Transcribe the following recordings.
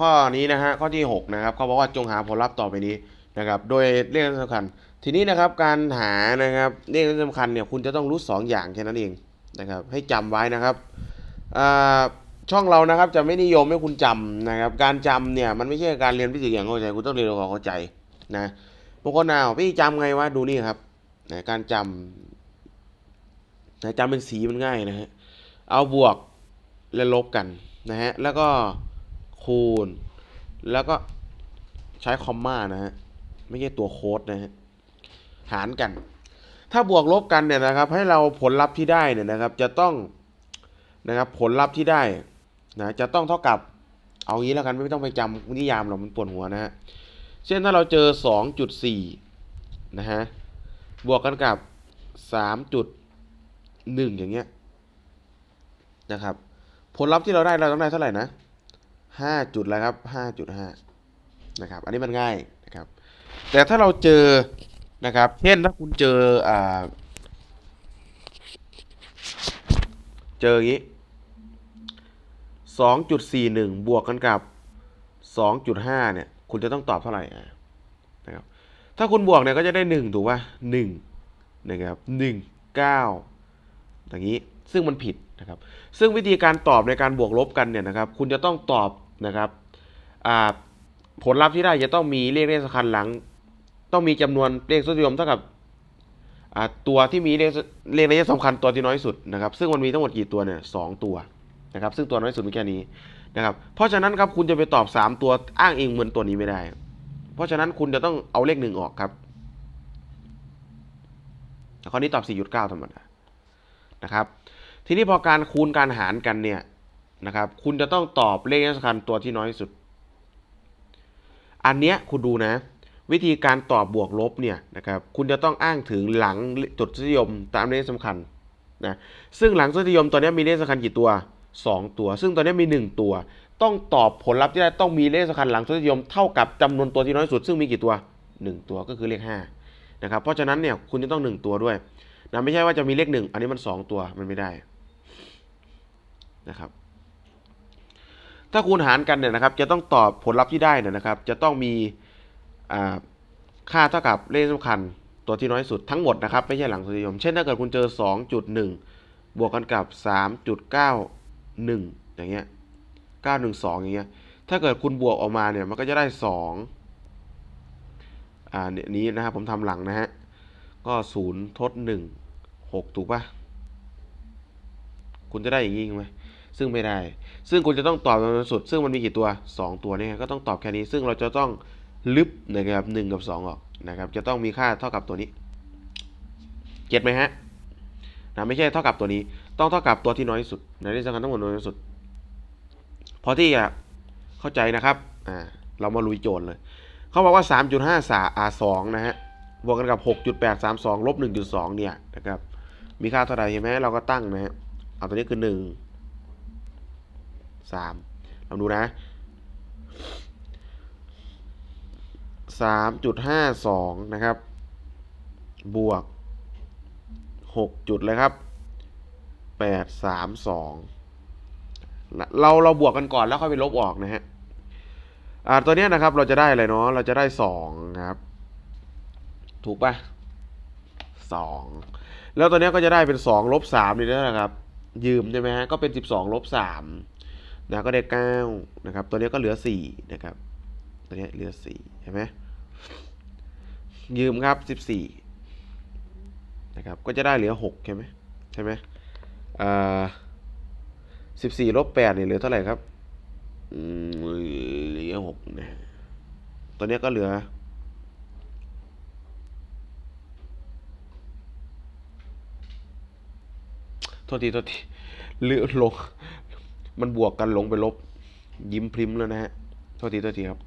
ข้อนี้นะฮะข้อที่ 6 นะครับเขาบอกว่าจงหาผลลัพธ์ต่อไปนี้นะครับ โดยเลขสำคัญ ทีนี้นะครับการหานะครับเลขสำคัญเนี่ยคุณจะต้องรู้ 2 อย่างแค่นั้นเองนะครับ ให้จำไว้นะครับช่องเรานะครับจะไม่นิยมให้คุณจำนะครับ การจำเนี่ยมันไม่ใช่การเรียนฟิสิกส์อย่างเข้าใจ คุณต้องเรียนความเข้าใจนะบางคนอ้าวพี่จำไงวะดูนี่ครับนะการจำนะจำเป็นสีมันง่ายนะฮะเอาบวกและลบกันนะฮะแล้วก็ คูณ แล้วก็ใช้คอมมานะฮะ ไม่ใช่ตัวโค้ดนะฮะ หารกัน ถ้าบวกลบกันเนี่ยนะครับ ให้เราผลลัพธ์ที่ได้เนี่ยนะครับ จะต้องนะครับผลลัพธ์ที่ได้นะจะต้องเท่ากับเอางี้แล้วกันไม่ต้องไปจำนิยามหรอกมันปวดหัวนะฮะ เช่นถ้าเราเจอ 2.4 นะฮะ บวกกันกับ 3.1 อย่างเงี้ยนะครับ ผลลัพธ์ที่เราได้เราต้องได้เท่าไหร่นะ ห้าจุดแล้วครับห้าจุดห้านะครับ อันนี้มันง่ายนะครับ แต่ถ้าเราเจอนะครับ เช่นถ้าคุณเจออ่าเจออย่างนี้สองจุดสี่หนึ่งบวกกันกับสองจุดห้าเนี่ย คุณจะต้องตอบเท่าไหร่ะนะครับ ถ้าคุณบวกเนี่ยก็จะได้หนึ่งถูกป่ะหนึ่งนะครับหนึ่งเก้าอย่างนี้ ซึ่งมันผิดนะครับ ซึ่งวิธีการตอบในการบวกลบกันเนี่ยนะครับ คุณจะต้องตอบ นะครับผลลัพธ์ที่ได้จะต้องมีเลขเลขสำคัญหลัง ต้องมีจำนวนเลขทศนิยมเท่ากับตัวที่มีเลขเลขระยะสำคัญตัวที่น้อยสุดนะครับ ซึ่งมันมีทั้งหมดกี่ตัวเนี่ยสองตัวนะครับ ซึ่งตัวน้อยสุดมีแค่นี้นะครับ เพราะฉะนั้นครับคุณจะไปตอบสามตัวอ้างเองเหมือนตัวนี้ไม่ได้ เพราะฉะนั้นคุณจะต้องเอาเลขหนึ่งออกครับข้อนี้ตอบ 4.9ธรรมดานะครับ ทีนี้พอการคูณการหารกันเนี่ย นะครับ คุณจะต้องตอบเลขสำคัญตัวที่น้อยที่สุด อันเนี้ยคุณดูนะ วิธีการตอบบวกลบเนี่ยนะครับ คุณจะต้องอ้างถึงหลังจุดทศนิยมตามเลขสำคัญนะซึ่งหลังทศนิยมตัวนี้มีเลขสำคัญกี่ตัว 2 ตัว ซึ่งตัวนี้มี 1 ตัว ต้องตอบผลลัพธ์ที่ได้ต้องมีเลขสำคัญหลังทศนิยมเท่ากับจำนวนตัวที่น้อยที่สุด ซึ่งมีกี่ตัว 1 ตัวก็คือเลข5นะครับ เพราะฉะนั้นเนี่ยคุณจะต้อง 1 ตัวด้วยนะไม่ใช่ว่าจะมีเลข 1 อันนี้มัน 2 ตัวมันไม่ได้นะครับ ถ้าคูณหารกันเนี่ยนะครับ จะต้องตอบผลลัพธ์ที่ได้เนี่ยนะครับ จะต้องมีค่าเท่ากับเลขสำคัญตัวที่น้อยสุดทั้งหมดนะครับไม่ใช่หลังทศนิยม เช่นถ้าเกิดคุณเจอ 2.1 บวกกันกับ 3.91 อย่างเงี้ย 912 อย่างเงี้ย ถ้าเกิดคุณบวกออกมาเนี่ยมันก็จะได้ 2 อ่าเนี่ยนี้นะครับผมทำหลังนะฮะ ก็ 0 ทด 1 6 ถูกปะคุณจะได้อย่างงี้ไหม ซึ่งไม่ได้ ซึ่งคุณจะต้องตอบจำนวนสุด ซึ่งมันมีกี่ตัว 2 ตัวนี่ไงก็ต้องตอบแค่นี้ ซึ่งเราจะต้องลึบนะครับ1กับ 2 ออกนะครับ จะต้องมีค่าเท่ากับตัวนี้เก็ตไหมฮะนะไม่ใช่เท่ากับตัวนี้ ต้องเท่ากับตัวที่น้อยที่สุดในที่สำคัญทั้งหมดน้อยที่สุด พอที่จะเข้าใจนะครับอ่าเรามาลุยโจทย์เลย เขาบอกว่า 3.5สาอ่า2นะฮะบวกกันกับ 6.832ลบ1.2เนี่ยนะครับมีค่าเท่าไหร่ใช่ไหมเราก็ตั้งนะฮะเอาตัวนี้คือ 1 สามลองดูนะสามจุดห้าสองนะครับ บวกหกจุดเลยครับแปดสามสองเราเราบวกกันก่อนแล้วค่อยไปลบออกนะฮะอ่าตัวเนี้ยนะครับเราจะได้อะไรเนาะเราจะได้สองครับ ถูกปะสองแล้วตัวเนี้ยก็จะได้เป็นสองลบสามนี่นะครับ ยืมใช่ไหมฮะก็เป็นสิบสองลบสาม นะก็ได้เก้านะครับ ตัวนี้ก็เหลือสี่นะครับตัวนี้เหลือสี่เห็นไหมยืมครับสิบสี่นะครับ ก็จะได้เหลือหกใช่ไหมใช่ไหมอ่าสิบสี่ลบแปดเนี่ยเหลือเท่าไหร่ครับอืมเหลือหกนะตัวนี้ก็เหลือโทษทีโทษทีเหลือลง มันบวกกันลงไปลบ ยิ้มพริมแล้วนะฮะโทษทีโทษทีครับ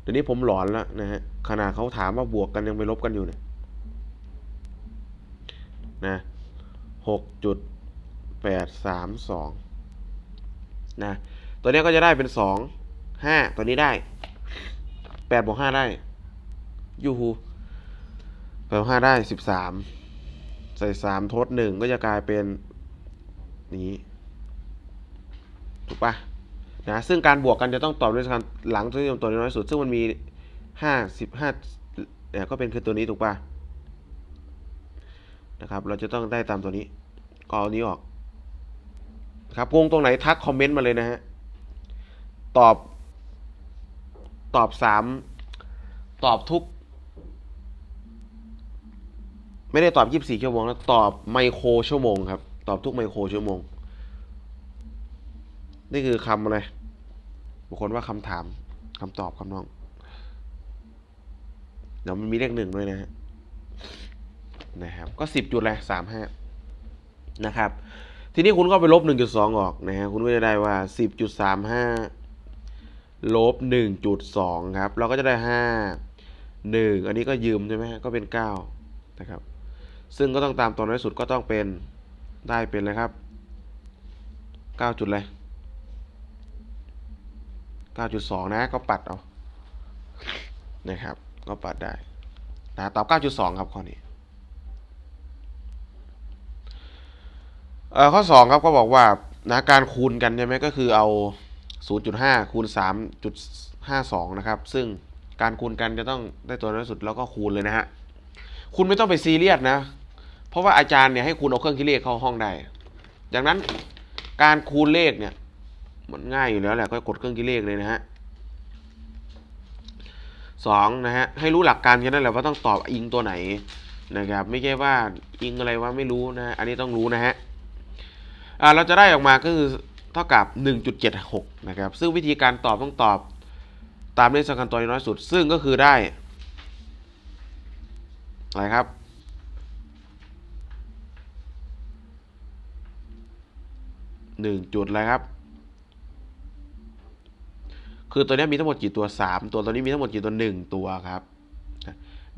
เดี๋ยวนี้ผมหลอนแล้วนะฮะขนาดเขาถามว่าบวกกันยังไปลบกันอยู่เนี่ยนะหกจุดแปดสามสองนะตัวนี้ก็จะได้เป็นสองห้าตัวนี้ได้แปดบวกห้าได้ยูฮูแปดบวกห้าได้สิบสามใส่สามทดหนึ่งก็จะกลายเป็นนี้ ถูกปะนะซึ่งการบวกกันจะต้องตอบด้วยการหลังตัวที่ตัวน้อยสุด ซึ่งมันมีห้าสิบห้าเนี่ยก็เป็นคือตัวนี้ถูกป่ะนะครับ เราจะต้องได้ตามตัวนี้กอนี้ออกครับงงตรงไหนทักคอมเมนต์มาเลยนะฮะตอบ ตอบสามตอบทุก ไม่ได้ตอบ 24 ชั่วโมงนะตอบไมโครชั่วโมงครับ ตอบทุกไมโครชั่วโมง นี่คือคำอะไรบางคนว่าคำถามคำตอบคำน้อง เดี๋ยวมันมีเลขหนึ่งด้วยนะฮะนะครับ ก็สิบจุดเลยสามห้านะครับ ทีนี้คุณก็ไปลบหนึ่งจุดสองออกนะฮะ คุณก็จะได้ว่าสิบจุดสามห้าลบหนึ่งจุดสองครับ เราก็จะได้ห้าหนึ่งอันนี้ก็ยืมใช่ไหมฮะ ก็เป็นเก้านะครับ ซึ่งก็ต้องตามตัวน้อยสุดก็ต้องเป็นได้เป็นเลยครับเก้าจุดเลย เก้าจุดสองนะก็ปัดเอานะครับ ก็ปัดได้นะตอบเก้าจุดสองครับข้อนี้เอ่อข้อสองครับก็บอกว่านะการคูณกันใช่ไหมก็คือเอา 0.5 คูณ 3.52 นะครับ ซึ่งการคูณกันจะต้องได้ตัวน้อยสุดแล้วก็คูณเลยนะฮะคุณไม่ต้องไปซีเรียสนะ เพราะว่าอาจารย์เนี่ยให้คุณเอาเครื่องคิดเลขเข้าห้องได้ดังนั้นการคูณเลขเนี่ย มันง่ายอยู่แล้วแหละก็กดเครื่องคิดเลขเลยนะฮะสองนะฮะให้รู้หลักการแค่นั้นแหละว่าต้องตอบอิงตัวไหนนะครับ ไม่ใช่ว่าอิงอะไรว่าไม่รู้นะอันนี้ต้องรู้นะฮะอ่าเราจะได้ออกมาก็คือเท่ากับ 1.76 นะครับ ซึ่งวิธีการตอบต้องตอบตามเลขสำคัญตัวน้อยสุด ซึ่งก็คือได้อะไรครับ1จุดอะไรครับ คือตัวนี้มีทั้งหมดกี่ตัว 3 ตัวตัวนี้มีทั้งหมดกี่ตัว 1 ตัวครับ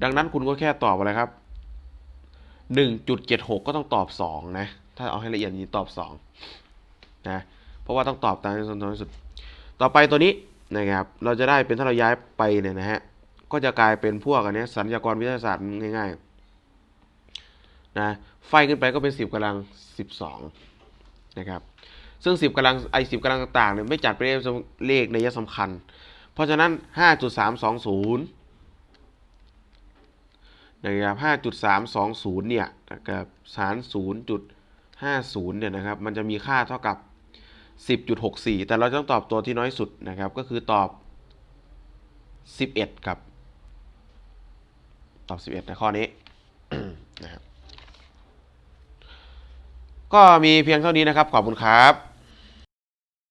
ดังนั้นคุณก็แค่ตอบอะไรครับ 1.76 ก็ต้องตอบ 2 นะ ถ้าเอาให้ละเอียดนี้ตอบ2นะเพราะว่าต้องตอบตามที่สำคัญที่สุด ต่อไปตัวนี้นะครับ เราจะได้เป็นถ้าเราย้ายไปเนี่ยนะฮะ ก็จะกลายเป็นพวกอันนี้สัญญากรวิทยาศาสตร์ง่ายๆนะไฟขึ้นไปก็เป็น 10กำลัง 12 นะครับ ซึ่ง 10กำลังไอ้10กำลังต่างๆเนี่ยไม่จัดเป็นเลขในยะสำคัญ เพราะฉะนั้น 5.320นะครับ5.320เนี่ยนะครับสาร0.50เนี่ยนะครับมันจะมีค่าเท่ากับ 10.64 แต่เราต้องตอบตัวที่น้อยสุดนะครับก็คือตอบ 11 ครับ ตอบ 11 ในข้อนี้นะครับก็มีเพียงเท่านี้นะครับ ขอบคุณครับ